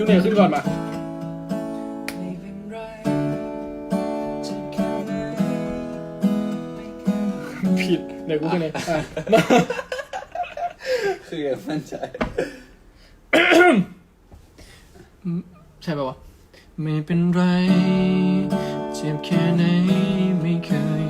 จูเนียร์ขึ้นก่อนมาผิดเดี๋ยวกูขึ้นเองอะคือยังมั่นใจใช่ป่าวะไม่เป็นไร เจ็บแค่ไหนไม่เคย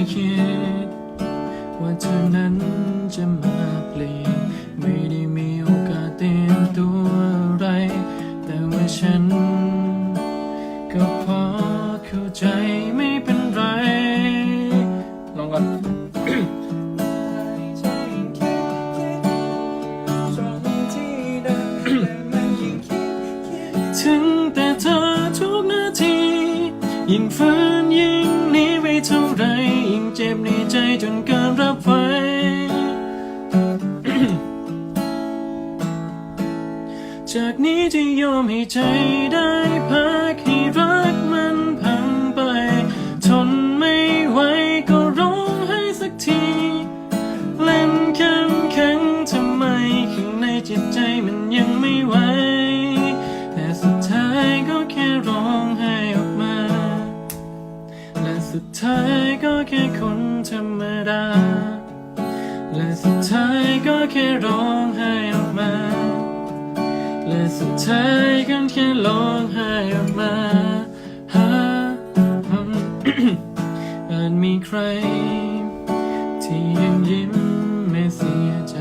ยคิด ว่าเธอนั้นจะมาเปลี่ยน ไม่ได้มีโอกาสเตรียมตัวอะไร แต่ว่าฉัน ก็พอเข้าใจไม่เป็นไร ลองก่อนใจยิ่งคิดคิดตรงที่เดิมแต่มันยิ่งคิดคิดถึงแต่เธอทุกนาที ยิ่งฝืนยิ่ง ใจจนเกินรับไหวจากนี้จะยอมให้ใจได้พักให้รักมันพังไป ทนไม่ไหวก็ร้องให้สักที เล่นแข็งแข็งทำไมข้างในจิตใจมันยังไม่ไหว แต่สุดท้ายก็แค่ร้องไห้ สุดท้ายก็แค่คนธรรมดา และสุดท้ายก็แค่ร้องไห้ออกมา และสุดท้ายก็แค่ร้องไห้ออกมาหาอาจมีใคร ที่ยังยิ้มไม่เสียใจ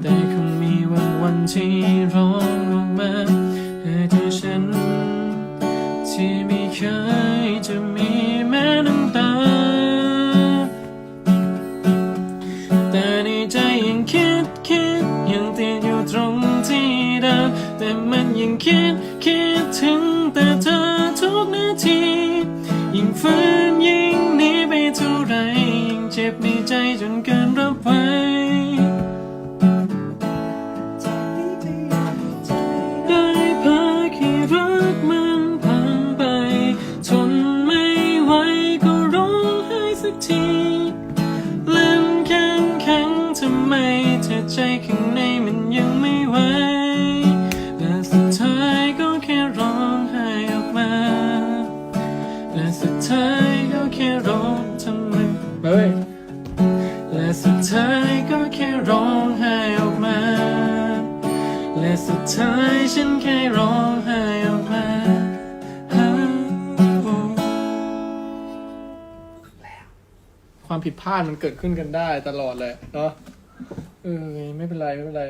แต่คงมีวันวันที่ร้องออกมาให้เธอฉันที่ไม่เคย แต่มันยังคิดคิดถึงแต่เธอทุกนาที ยิ่งฝืนยิ่งหนีไปเท่าไรยิ่งเจ็บในใจจนเกินรับไหวจากนี้จะยอมให้ใจได้พักให้รักมันพังไป ทนไม่ไหวก็ร้องไห้สักทีเล่นแข็งแข็งทำไมเธอใจข้าง เฮ้ย และสุดท้ายก็แค่ร้องไห้ออกมา และสุดท้ายฉันแค่ร้องไห้ออกมาความผิดพลาดมันเกิดขึ้นกันได้ตลอดเลยเนาะเออไม่เป็นไร ไม่เป็นไร